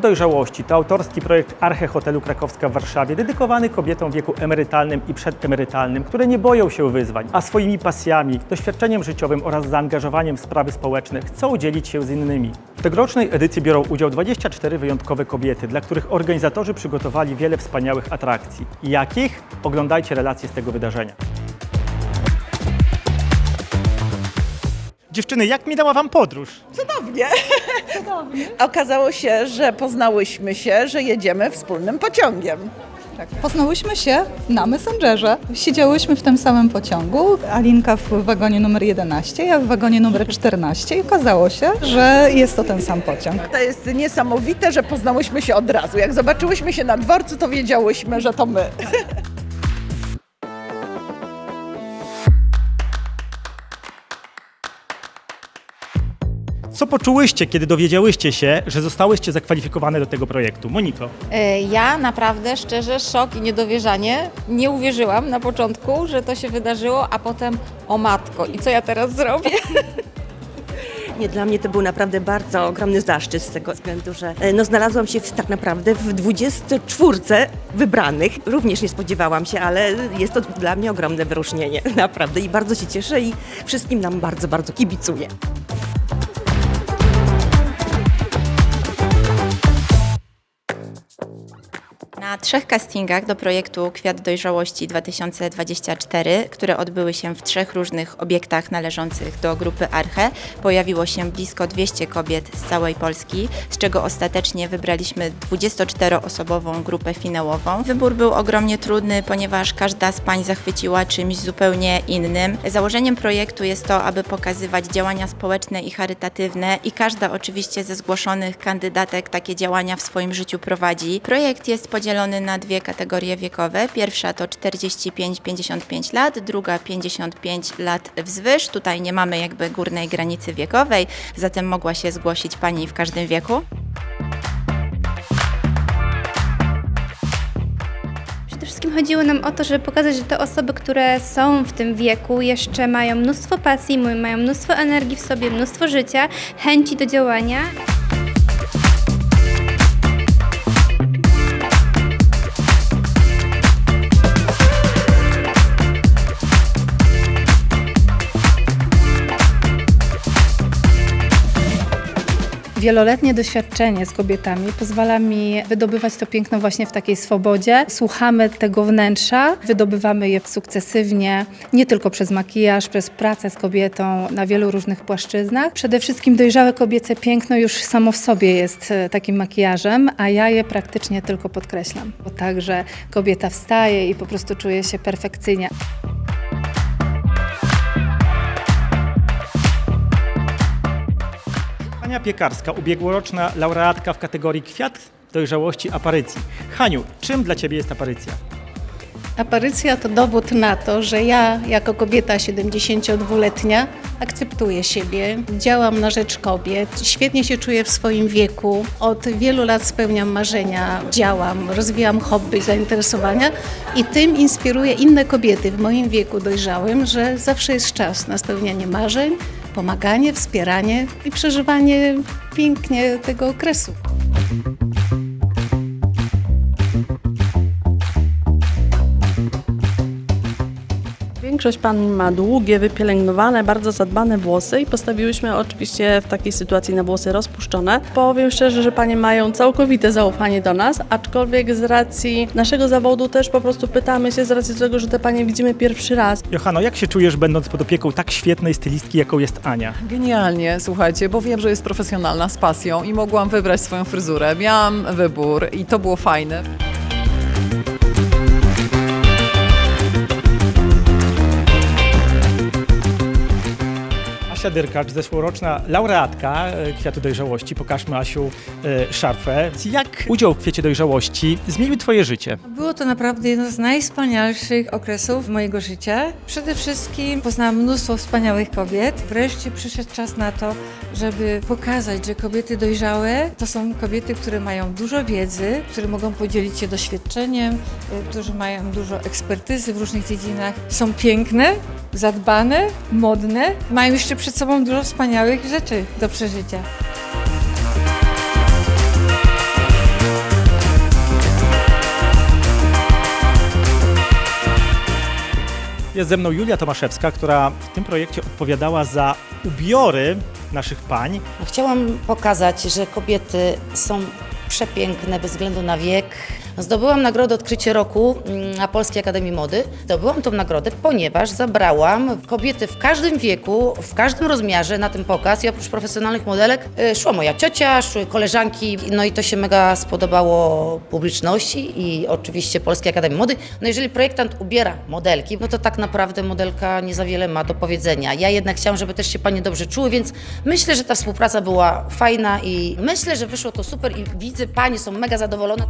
Dojrzałości to autorski projekt Arche Hotelu Krakowska w Warszawie, dedykowany kobietom w wieku emerytalnym i przedemerytalnym, które nie boją się wyzwań, a swoimi pasjami, doświadczeniem życiowym oraz zaangażowaniem w sprawy społeczne chcą dzielić się z innymi. W tegorocznej edycji biorą udział 24 wyjątkowe kobiety, dla których organizatorzy przygotowali wiele wspaniałych atrakcji. Jakich? Oglądajcie relacje z tego wydarzenia. Dziewczyny, jak minęła Wam podróż? Cudownie. Okazało się, że poznałyśmy się, że jedziemy wspólnym pociągiem. Tak, poznałyśmy się na Messengerze. Siedziałyśmy w tym samym pociągu. Alinka w wagonie numer 11, ja w wagonie numer 14 i okazało się, że jest to ten sam pociąg. To jest niesamowite, że poznałyśmy się od razu. Jak zobaczyłyśmy się na dworcu, to wiedziałyśmy, że to my. Co poczułyście, kiedy dowiedziałyście się, że zostałyście zakwalifikowane do tego projektu? Moniko. E, Ja naprawdę szczerze szok i niedowierzanie. Nie uwierzyłam na początku, że to się wydarzyło, a potem o matko i co ja teraz zrobię? Nie, dla mnie to był naprawdę bardzo ogromny zaszczyt z tego względu, że e, no, znalazłam się w, tak naprawdę w 24 wybranych. Również nie spodziewałam się, ale jest to dla mnie ogromne wyróżnienie, naprawdę. I bardzo się cieszę i wszystkim nam bardzo, bardzo kibicuję. Na trzech castingach do projektu Kwiat Dojrzałości 2024, które odbyły się w trzech różnych obiektach należących do grupy Arche, pojawiło się blisko 200 kobiet z całej Polski, z czego ostatecznie wybraliśmy 24-osobową grupę finałową. Wybór był ogromnie trudny, ponieważ każda z pań zachwyciła czymś zupełnie innym. Założeniem projektu jest to, aby pokazywać działania społeczne i charytatywne i każda oczywiście ze zgłoszonych kandydatek takie działania w swoim życiu prowadzi. Projekt jest podzielony na dwie kategorie wiekowe. Pierwsza to 45-55 lat, druga 55 lat wzwyż. Tutaj nie mamy jakby górnej granicy wiekowej, zatem mogła się zgłosić pani w każdym wieku. Wszystkim chodziło nam o to, żeby pokazać, że te osoby, które są w tym wieku, jeszcze mają mnóstwo pasji, mają mnóstwo energii w sobie, mnóstwo życia, chęci do działania. Wieloletnie doświadczenie z kobietami pozwala mi wydobywać to piękno właśnie w takiej swobodzie. Słuchamy tego wnętrza, wydobywamy je sukcesywnie, nie tylko przez makijaż, przez pracę z kobietą na wielu różnych płaszczyznach. Przede wszystkim dojrzałe kobiece piękno już samo w sobie jest e, takim makijażem, a ja je praktycznie tylko podkreślam. Bo także kobieta wstaje i po prostu czuje się perfekcyjnie. Hania Piekarska, ubiegłoroczna laureatka w kategorii Kwiat Dojrzałości Aparycji. Haniu, czym dla Ciebie jest aparycja? Aparycja to dowód na to, że ja jako kobieta 72-letnia akceptuję siebie, działam na rzecz kobiet, świetnie się czuję w swoim wieku, od wielu lat spełniam marzenia, działam, rozwijam hobby, zainteresowania i tym inspiruję inne kobiety w moim wieku dojrzałym, że zawsze jest czas na spełnianie marzeń, pomaganie, wspieranie i przeżywanie pięknie tego okresu. Większość pan ma długie, wypielęgnowane, bardzo zadbane włosy i postawiłyśmy oczywiście w takiej sytuacji na włosy rozpuszczone. Powiem szczerze, że panie mają całkowite zaufanie do nas, aczkolwiek z racji naszego zawodu też po prostu pytamy się z racji tego, że te panie widzimy pierwszy raz. Johano, jak się czujesz będąc pod opieką tak świetnej stylistki, jaką jest Ania? Genialnie, słuchajcie, bo wiem, że jest profesjonalna z pasją i mogłam wybrać swoją fryzurę. Miałam wybór i to było fajne. Asia Dyrkacz, zeszłoroczna laureatka e, Kwiatu Dojrzałości. Pokażmy Asiu e, szarfę. Jak udział w Kwiecie Dojrzałości zmienił Twoje życie? Było to naprawdę jedno z najwspanialszych okresów mojego życia. Przede wszystkim poznałam mnóstwo wspaniałych kobiet. Wreszcie przyszedł czas na to, żeby pokazać, że kobiety dojrzałe to są kobiety, które mają dużo wiedzy, które mogą podzielić się doświadczeniem, y, którzy mają dużo ekspertyzy w różnych dziedzinach. Są piękne, zadbane, modne, mają jeszcze przed sobą dużo wspaniałych rzeczy do przeżycia. Jest ze mną Julia Tomaszewska, która w tym projekcie odpowiadała za ubiory naszych pań. Chciałam pokazać, że kobiety są przepiękne bez względu na wiek, Zdobyłam nagrodę Odkrycie Roku mm, na Polskiej Akademii Mody. Zdobyłam tą nagrodę, ponieważ zabrałam kobiety w każdym wieku, w każdym rozmiarze na ten pokaz i oprócz profesjonalnych modelek y, szła moja ciocia, szły koleżanki, no i to się mega spodobało publiczności i oczywiście Polskiej Akademii Mody. No jeżeli projektant ubiera modelki, no to tak naprawdę modelka nie za wiele ma do powiedzenia. Ja jednak chciałam, żeby też się panie dobrze czuły, więc myślę, że ta współpraca była fajna i myślę, że wyszło to super i widzę, panie są mega zadowolone.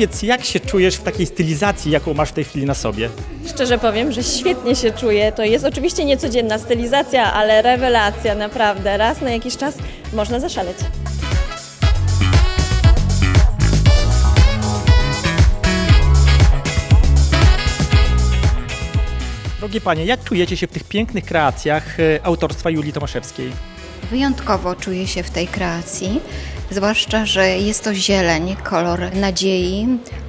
Powiedz, jak się czujesz w takiej stylizacji, jaką masz w tej chwili na sobie? Szczerze powiem, że świetnie się czuję. To jest oczywiście niecodzienna stylizacja, ale rewelacja, naprawdę. Raz na jakiś czas można zaszaleć. Drogie panie, jak czujecie się w tych pięknych kreacjach e, autorstwa Julii Tomaszewskiej? Wyjątkowo czuję się w tej kreacji, zwłaszcza, że jest to zieleń, kolor nadziei,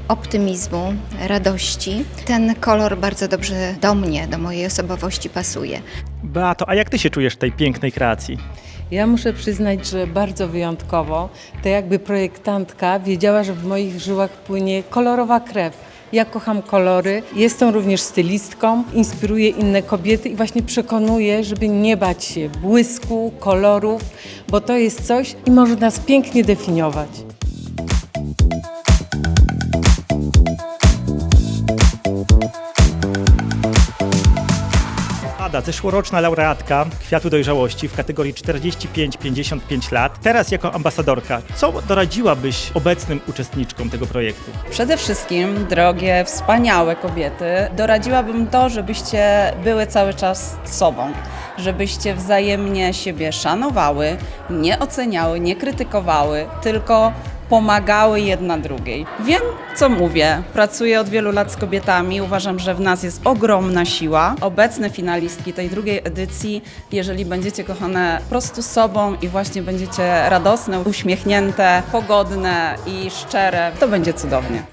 optymizmu, radości. Ten kolor bardzo dobrze do mnie, do mojej osobowości pasuje. Beato, a jak ty się czujesz w tej pięknej kreacji? Ja muszę przyznać, że bardzo wyjątkowo. To jakby projektantka wiedziała, że w moich żyłach płynie kolorowa krew. Ja kocham kolory, jestem również stylistką, inspiruję inne kobiety i właśnie przekonuję, żeby nie bać się błysku, kolorów, bo to jest coś i może nas pięknie definiować. Zeszłoroczna laureatka Kwiatu Dojrzałości w kategorii 45-55 lat. Teraz jako ambasadorka, co doradziłabyś obecnym uczestniczkom tego projektu? Przede wszystkim, drogie, wspaniałe kobiety, doradziłabym to, żebyście były cały czas sobą, żebyście wzajemnie siebie szanowały, nie oceniały, nie krytykowały, tylko pomagały jedna drugiej. Wiem, co mówię. Pracuję od wielu lat z kobietami. Uważam, że w nas jest ogromna siła. Obecne finalistki tej drugiej edycji, jeżeli będziecie kochane prostu sobą i właśnie będziecie radosne, uśmiechnięte, pogodne i szczere, to będzie cudownie.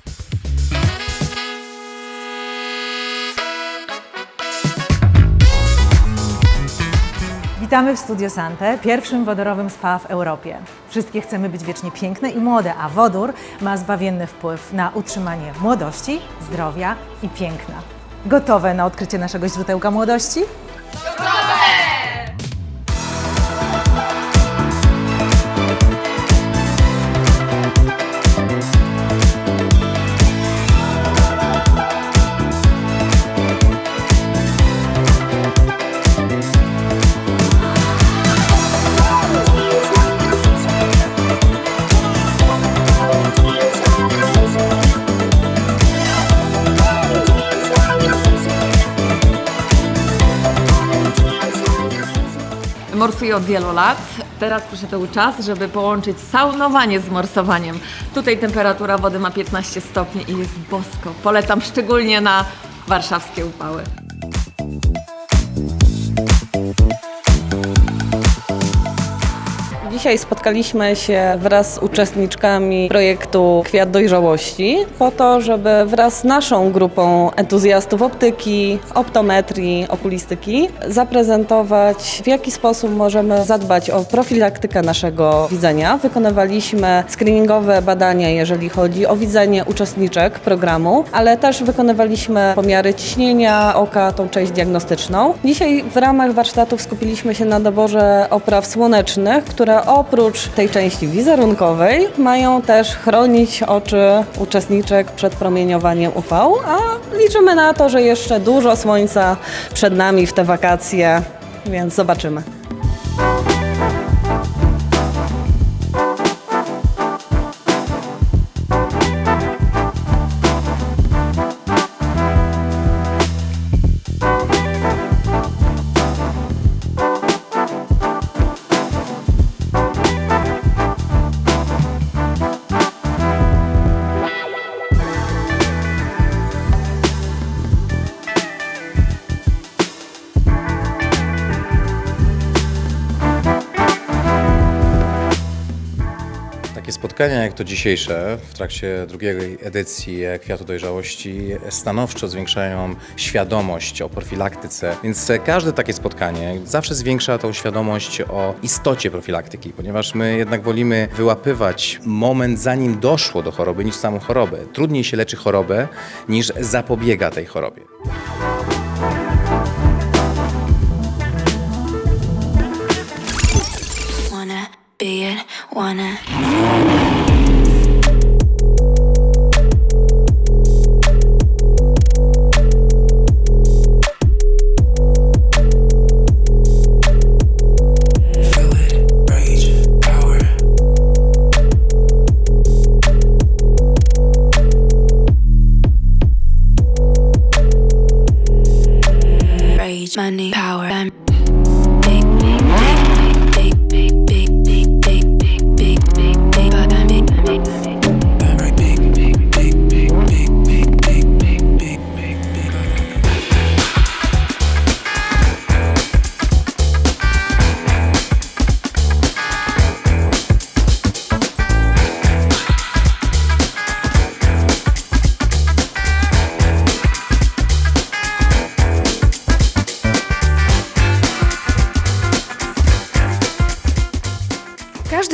Witamy w Studio Sante, pierwszym wodorowym spa w Europie. Wszystkie chcemy być wiecznie piękne i młode, a wodór ma zbawienny wpływ na utrzymanie młodości, zdrowia i piękna. Gotowe na odkrycie naszego źródełka młodości? Morsuję od wielu lat. Teraz przyszedł czas, żeby połączyć saunowanie z morsowaniem. Tutaj temperatura wody ma 15 stopni i jest bosko. Polecam szczególnie na warszawskie upały. Dzisiaj spotkaliśmy się wraz z uczestniczkami projektu Kwiat Dojrzałości po to, żeby wraz z naszą grupą entuzjastów optyki, optometrii, okulistyki zaprezentować w jaki sposób możemy zadbać o profilaktykę naszego widzenia. Wykonywaliśmy screeningowe badania, jeżeli chodzi o widzenie uczestniczek programu, ale też wykonywaliśmy pomiary ciśnienia oka, tą część diagnostyczną. Dzisiaj w ramach warsztatów skupiliśmy się na doborze opraw słonecznych, które oprócz tej części wizerunkowej mają też chronić oczy uczestniczek przed promieniowaniem UV, a liczymy na to, że jeszcze dużo słońca przed nami w te wakacje, więc zobaczymy. Spotkania jak to dzisiejsze w trakcie drugiej edycji Kwiatu Dojrzałości stanowczo zwiększają świadomość o profilaktyce, więc każde takie spotkanie zawsze zwiększa tą świadomość o istocie profilaktyki, ponieważ my jednak wolimy wyłapywać moment zanim doszło do choroby niż samą chorobę. Trudniej się leczy chorobę niż zapobiega tej chorobie. Be it, wanna.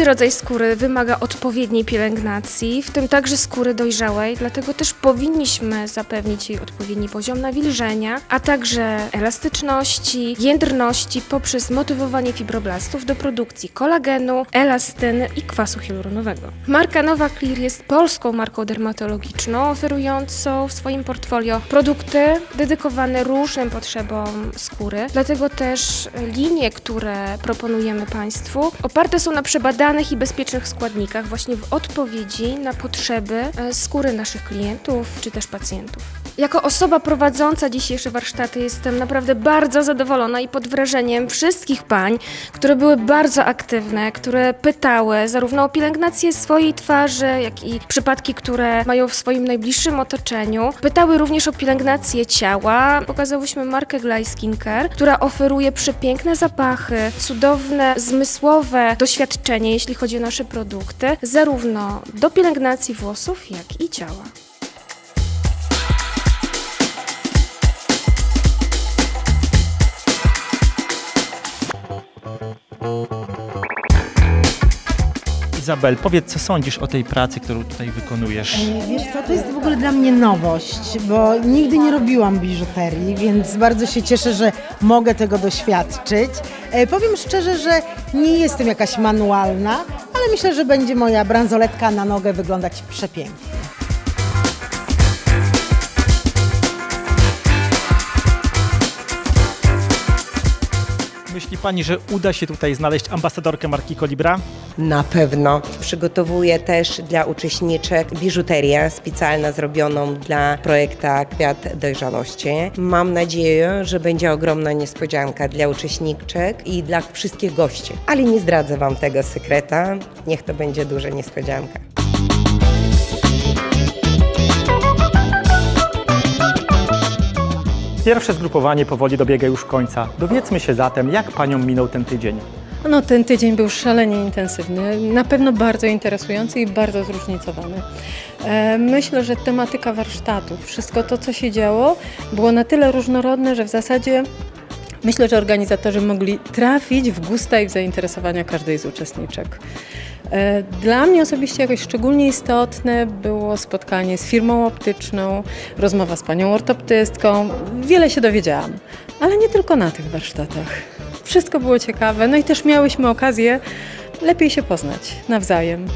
Każdy rodzaj skóry wymaga odpowiedniej pielęgnacji, w tym także skóry dojrzałej, dlatego też powinniśmy zapewnić jej odpowiedni poziom nawilżenia, a także elastyczności, jędrności poprzez motywowanie fibroblastów do produkcji kolagenu, elastyny i kwasu hialuronowego. Marka Nova Clear jest polską marką dermatologiczną, oferującą w swoim portfolio produkty dedykowane różnym potrzebom skóry, dlatego też linie, które proponujemy Państwu, oparte są na przebadanych i bezpiecznych składnikach właśnie w odpowiedzi na potrzeby e, skóry naszych klientów czy też pacjentów. Jako osoba prowadząca dzisiejsze warsztaty jestem naprawdę bardzo zadowolona i pod wrażeniem wszystkich pań, które były bardzo aktywne, które pytały zarówno o pielęgnację swojej twarzy, jak i przypadki, które mają w swoim najbliższym otoczeniu. Pytały również o pielęgnację ciała. Pokazałyśmy markę Glide Skincare, która oferuje przepiękne zapachy, cudowne, zmysłowe doświadczenie, jeśli chodzi o nasze produkty, zarówno do pielęgnacji włosów, jak i ciała. Izabel, powiedz, co sądzisz o tej pracy, którą tutaj wykonujesz? Wiesz co, to jest w ogóle dla mnie nowość, bo nigdy nie robiłam biżuterii, więc bardzo się cieszę, że mogę tego doświadczyć. E, Powiem szczerze, że nie jestem jakaś manualna, ale myślę, że będzie moja bransoletka na nogę wyglądać przepięknie. Myśli pani, że uda się tutaj znaleźć ambasadorkę marki Colibra? Na pewno. Przygotowuję też dla uczestniczek biżuterię specjalną zrobioną dla projektu Kwiat Dojrzałości. Mam nadzieję, że będzie ogromna niespodzianka dla uczestniczek i dla wszystkich gości. Ale nie zdradzę Wam tego sekreta. Niech to będzie duża niespodzianka. Pierwsze zgrupowanie powoli dobiega już końca. Dowiedzmy się zatem, jak paniom minął ten tydzień. No, ten tydzień był szalenie intensywny, na pewno bardzo interesujący i bardzo zróżnicowany. E, Myślę, że tematyka warsztatów, wszystko to, co się działo, było na tyle różnorodne, że w zasadzie myślę, że organizatorzy mogli trafić w gusta i w zainteresowania każdej z uczestniczek. E, Dla mnie osobiście jakoś szczególnie istotne było spotkanie z firmą optyczną, rozmowa z panią ortoptystką. Wiele się dowiedziałam, ale nie tylko na tych warsztatach. Wszystko było ciekawe, no i też miałyśmy okazję lepiej się poznać nawzajem.